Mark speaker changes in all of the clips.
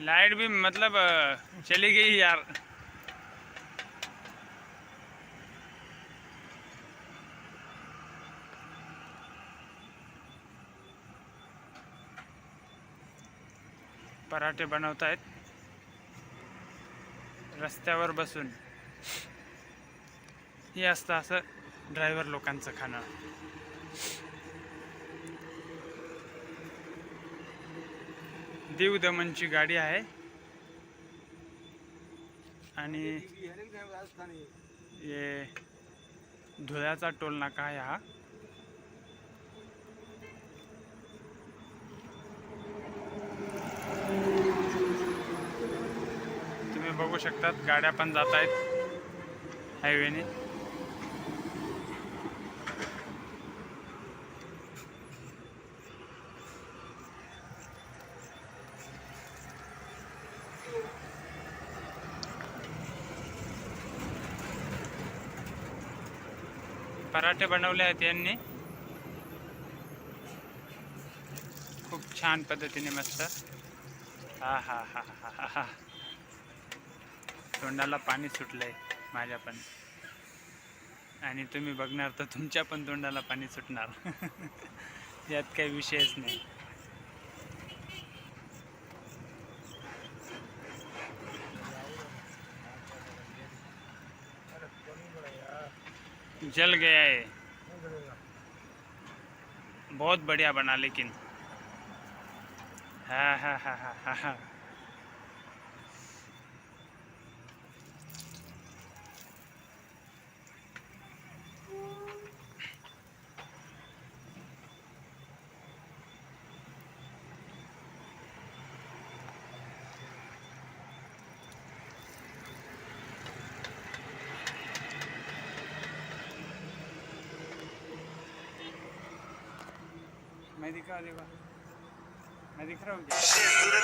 Speaker 1: Light भी मतलब चली गई यार। पराठे बनवतायत रस्त्यावर बसून। हे असतं असं ड्रायव्हर लोकांचं खाणं. दीव दमनची गाडी आहे. आणि हे धुळ्याचा टोल नाका आहे हा. तुम्ही बघू शकतात गाड्या पण जात आहेत हायवेने पराठे बनवले आहेत यांनी. खूप छान पद्धतीने मस्त. हा हा हा हा हा हा. तोंडाला पाणी सुटलंय माझ्या पण. आणि तुम्ही बघणार तर तुमच्या पण तोंडाला पाणी सुटणार. यात काही विषयच नाही. जल गया है। बहुत बढ़िया बना लेकिन। हाँ हाँ हाँ हाँ हाँ हाँ दिखा देगा मैं दिख रहा हूँ क्या?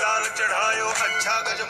Speaker 2: लाल चढ़ायो अच्छा गजमुख